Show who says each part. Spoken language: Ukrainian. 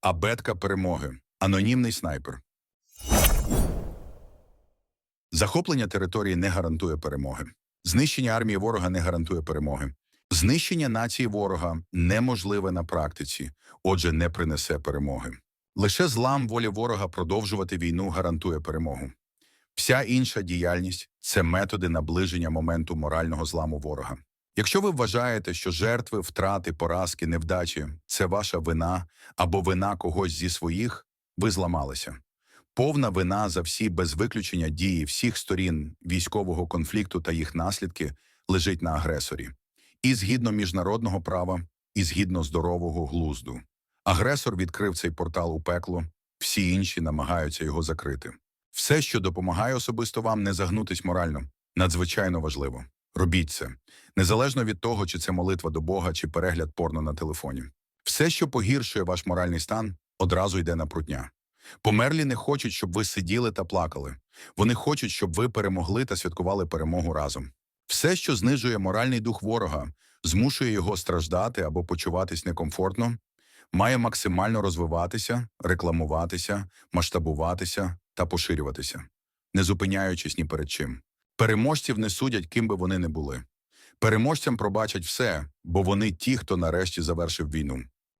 Speaker 1: Абетка перемоги. Анонімний снайпер. Захоплення території не гарантує перемоги. Знищення армії ворога не гарантує перемоги. Знищення нації ворога неможливе на практиці, отже, не принесе перемоги. Лише злам волі ворога продовжувати війну гарантує перемогу. Вся інша діяльність це методи наближення моменту морального зламу ворога. Якщо ви вважаєте, що жертви, втрати, поразки, невдачі це ваша вина або вина когось зі своїх, ви зламалися. Повна вина за всі без виключення дії всіх сторін військового конфлікту та їх наслідки лежить на агресорі. І згідно міжнародного права, і згідно здорового глузду. Агресор відкрив цей портал у пекло, всі інші намагаються його закрити. Все, що допомагає особисто вам не загнутись морально, надзвичайно важливо. Робіть це, незалежно від того, чи це молитва до Бога, чи перегляд порно на телефоні. Все, що погіршує ваш моральний стан, одразу йде на прутня. Померлі не хочуть, щоб ви сиділи та плакали. Вони хочуть, щоб ви перемогли та святкували перемогу разом. Все, що знижує моральний дух ворога, змушує його страждати або почуватись некомфортно, має максимально розвиватися, рекламуватися, масштабуватися та поширюватися, не зупиняючись ні перед чим. Переможців не судять, ким би вони не були. Переможцям пробачать все, бо вони ті, хто нарешті завершив війну.